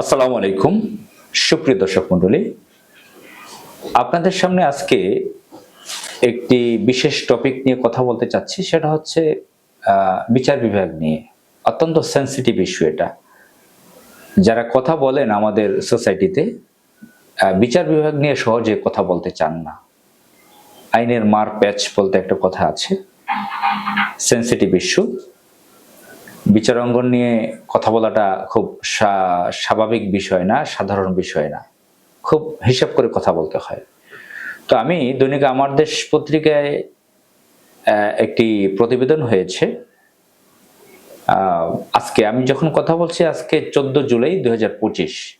আসসালামু আলাইকুম। সুপ্রিয় দর্শক মন্ডলী আপনাদের সামনে আজকে একটি বিশেষ টপিক নিয়ে কথা বলতে চাচ্ছি। সেটা হচ্ছে বিচার বিভাগ নিয়ে। অত্যন্ত সেন্সিটিভ ইস্যু এটা। যারা কথা বলেন আমাদের সোসাইটিতে বিচার বিভাগ নিয়ে সহজে কথা বলতে চান না। আইনের মার প্যাচ বলতে একটা কথা আছে। সেন্সিটিভ ইস্যু বিচারাঙ্গন নিয়ে কথা বলাটা খুব স্বা- স্বাভাবিক বিষয় না, সাধারণ বিষয় না। খুব হিসাব করে কথা বলতে হয়। তো আমি দৈনিক আমার দেশ পত্রিকায় একটি প্রতিবেদন হয়েছে। আজকে আমি যখন কথা বলছি, আজকে চোদ্দ জুলাই দুই হাজার পঁচিশ।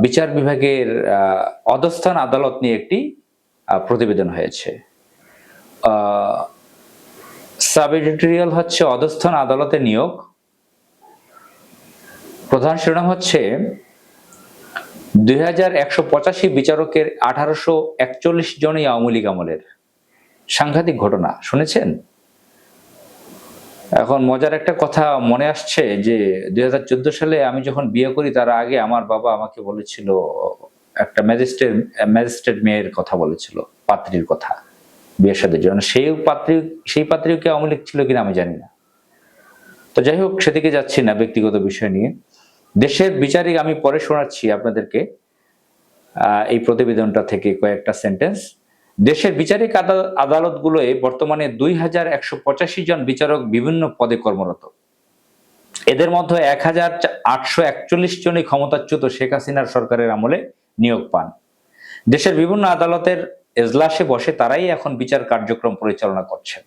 বিচার বিভাগের অধস্থান আদালত নিয়ে একটি প্রতিবেদন হয়েছে। সাব এডিটোরিয়াল হচ্ছে অধস্থন আদালতে নিয়োগ। প্রধান শিরোনাম হচ্ছে দুই হাজার একশো পঁচাশি বিচারকের আঠারোশো একচল্লিশ জনই আওয়ামী লীগ আমলের। সাংঘাতিক ঘটনা, শুনেছেন? এখন মজার একটা কথা মনে আসছে যে দুই হাজার চোদ্দ সালে আমি যখন বিয়ে করি, তার আগে আমার বাবা আমাকে বলেছিল, একটা ম্যাজিস্ট্রেট ম্যাজিস্ট্রেট মেয়ের কথা বলেছিল, পাত্রীর কথা। বিয়ের সাথে জন্য সেই পাত্রী, সেই পাত্রীও কি লীগ ছিল কিনা আমি জানি না। তো যাই হোক, সেদিকে যাচ্ছি না ব্যক্তিগত বিষয় নিয়ে। দেশের বিচারিক আমি পরে শোনাচ্ছি আপনাদেরকে এই প্রতিবেদনটা থেকে কয়েকটা সেন্টেন্স দেশের বিচারিক আদা- আদালতগুলোয় বর্তমানে দুই হাজার একশো পঁচাশি জন বিচারক বিভিন্ন পদে কর্মরত। এদের মধ্যে এক হাজার আটশো একচল্লিশ জনই ক্ষমতাচ্যুত শেখ হাসিনার সরকারের আমলে নিয়োগ পান। দেশের বিভিন্ন আদালতের এজলাসে বসে তারাই এখন বিচার কার্যক্রম পরিচালনা করছেন।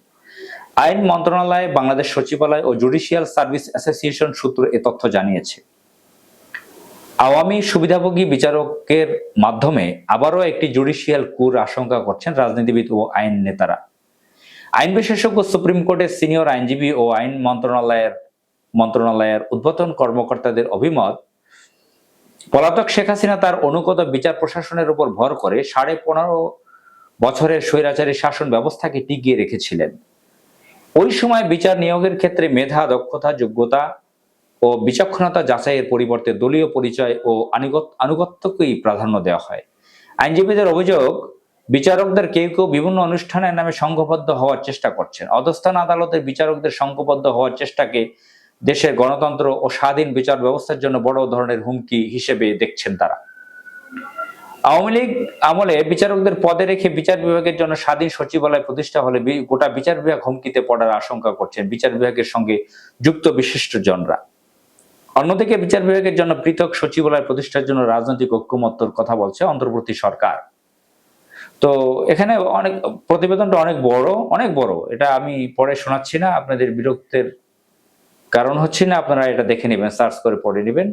আইন মন্ত্রণালয়, বাংলাদেশ সচিবালয় ও জুডিশিয়াল সার্ভিস অ্যাসোসিয়েশন সূত্র এ তথ্য জানিয়েছে। আওয়ামী সুবিধাভোগী বিচারকের মাধ্যমে আবারও একটি জুডিশিয়াল কুর আশঙ্কা করছেন রাজনীতিবিদ ও আইন নেতারা। আইন বিশেষজ্ঞ সুপ্রিম কোর্টের সিনিয়র আইনজীবী ও আইন মন্ত্রণালয়ের মন্ত্রণালয়ের উদ্বোধন কর্মকর্তাদের অভিমত, পলাতক শেখ হাসিনা তার অনুগত বিচার প্রশাসনের উপর ভর করে সাড়ে পনেরো বছরের স্বৈরাচারী শাসন ব্যবস্থাকে টিকিয়ে রেখেছিলেন। ওই সময় বিচার নিয়োগের ক্ষেত্রে মেধা, দক্ষতা, যোগ্যতা ও বিচক্ষণতা যাচাইয়ের পরিবর্তে দলীয় পরিচয় ও আনুগত- আনুগত্যকেই প্রাধান্য দেওয়া হয়। আইনজীবীদের অভিযোগ, বিচারকদের কেউ কেউ বিভিন্ন অনুষ্ঠানের নামে সংঘবদ্ধ হওয়ার চেষ্টা করছেন। অধস্থান আদালতের বিচারকদের সংঘবদ্ধ হওয়ার চেষ্টাকে দেশের গণতন্ত্র ও স্বাধীন বিচার ব্যবস্থার জন্য বড় ধরনের হুমকি হিসেবে দেখছেন তারা। আওয়ামী লীগ আমলে বিচারকদের পদে রেখে বিচার বিভাগের জন্য স্বাধীন সচিবালয় প্রতিষ্ঠা হলে গোটা বিচার বিভাগ হুমকিতে পড়ার আশঙ্কা করছেন বিচার বিভাগের সঙ্গে যুক্ত বিশিষ্ট জনরা অন্যদিকে বিচার বিভাগের জন্য পৃথক সচিবালয় প্রতিষ্ঠার জন্য রাজনৈতিক ঐক্যমত্যর কথা বলছে অন্তর্বর্তী সরকার। তো এখানে অনেক, প্রতিবেদনটা অনেক বড় অনেক বড়। এটা আমি পরে শোনাচ্ছি না, আপনাদের বিরক্তের কারণ হচ্ছে না, আপনারা এটা দেখে নেবেন, সার্চ করে পড়ে নেবেন।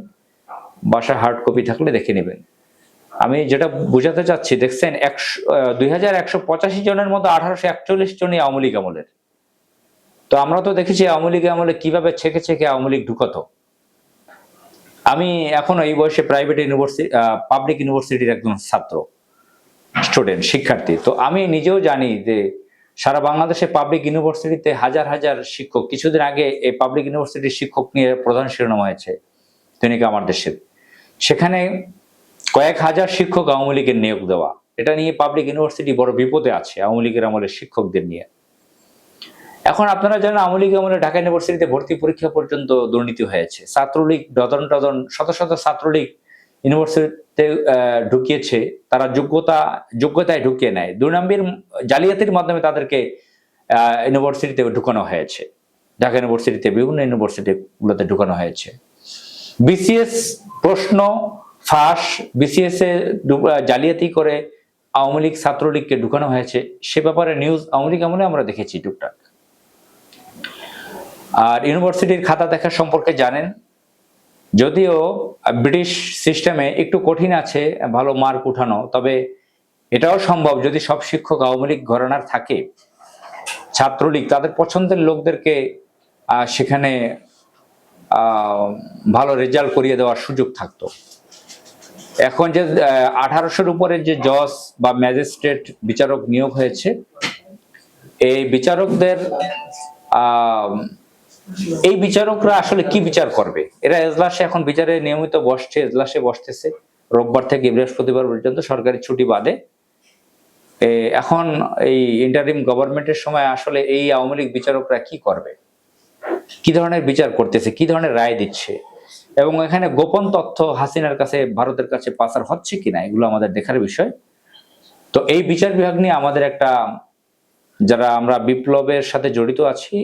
বাসা হার্ড কপি থাকলে দেখে নেবেন। আমি যেটা বোঝাতে চাচ্ছি, দেখছেন, একশো দুই জনের মধ্যে আঠারোশো একচল্লিশ জনই আওয়ামী আমলের। তো আমরা তো দেখেছি আওয়ামী লীগ আমলে কীভাবে ছেকে ছেকে আওয়ামী লীগ ঢুকাতো। আমি এখনও এই বয়সে প্রাইভেট ইউনিভার্সিটি পাবলিক ইউনিভার্সিটির একজন ছাত্র স্টুডেন্ট শিক্ষার্থী। তো আমি নিজেও জানি যে সারা বাংলাদেশে পাবলিক ইউনিভার্সিটিতে হাজার হাজার শিক্ষক, কিছুদিন আগে এই পাবলিক ইউনিভার্সিটির শিক্ষক নিয়ে প্রধান শিরোনাম হয়েছে দৈনিক আমার দেশের। সেখানে কয়েক হাজার শিক্ষক আওয়ামী লীগের নিয়োগ দেওয়া। এটা নিয়ে পাবলিক ইউনিভার্সিটি বড় বিপদে আছে আওয়ামী লীগের আমলের শিক্ষকদের নিয়ে। এখন আপনারা জানেন আওয়ামী লীগ আমলে ঢাকা ইউনিভার্সিটিতে ভর্তি পরীক্ষা পর্যন্ত দুর্নীতি হয়েছে। ছাত্রলীগ ডজন ডজন, শত শত ছাত্রলীগ ইউনিভার্সিটিতে ঢুকিয়েছে। তারা যোগ্যতা, যোগ্যতায় ঢুকিয়ে নেয়। দুই নম্বর জালিয়াতির মাধ্যমে তাদেরকে ইউনিভার্সিটিতে ঢুকানো হয়েছে। ঢাকা ইউনিভার্সিটিতে বিভিন্ন ইউনিভার্সিটিগুলোতে ঢুকানো হয়েছে। বিসিএস প্রশ্ন ফাঁস বিসিএস এ জালিয়াতি করে আওয়ামী লীগ ছাত্রলীগকে ঢুকানো হয়েছে, সে ব্যাপারে নিউজ আওয়ামী লীগ আমলে আমরা দেখেছি টুকটাক। আর ইউনিভার্সিটির খাতা দেখা সম্পর্কে জানেন, যদিও ব্রিটিশ সিস্টেমে একটু কঠিন আছে, ভালো মার্ক উঠানো, তবে এটাও সম্ভব যদি সব শিক্ষক আওয়ামী লীগ ঘরানার থাকে। ছাত্রলীগ, তাদের পছন্দের লোকদেরকে সেখানে ভালো রেজাল্ট করিয়ে দেওয়ার সুযোগ থাকতো। এখন যে আঠারোশোর উপরে যে জজ বা ম্যাজিস্ট্রেট বিচারক নিয়োগ হয়েছে, এই বিচারকদের এই বিচারকরা আসলে কি বিচার করবে? এরা এজলাসে এখন বিচারে নিয়মিত বসছে, এজলাসে বসতেছে। রোববার থেকে বৃহস্পতিবার পর্যন্ত সরকারি ছুটি বাদে। এখন এই ইন্টারিম গভর্নমেন্টের সময় আসলে এই আওয়ামী লীগ বিচারকরা কি করবে? কি ধরনের বিচার করতেছে? কি ধরনের রায় দিচ্ছে? এবং এখানে গোপন তথ্য হাসিনার কাছে, ভারতের কাছে পাচার হচ্ছে কিনা, এগুলো আমাদের দেখার বিষয়। তো এই বিচার বিভাগ নিয়ে আমাদের একটা, যারা আমরা বিপ্লবের সাথে জড়িত আছি,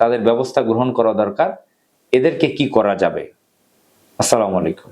তাদের ব্যবস্থা গ্রহণ করা দরকার। এদেরকে কি করা যাবে? আসসালামু আলাইকুম।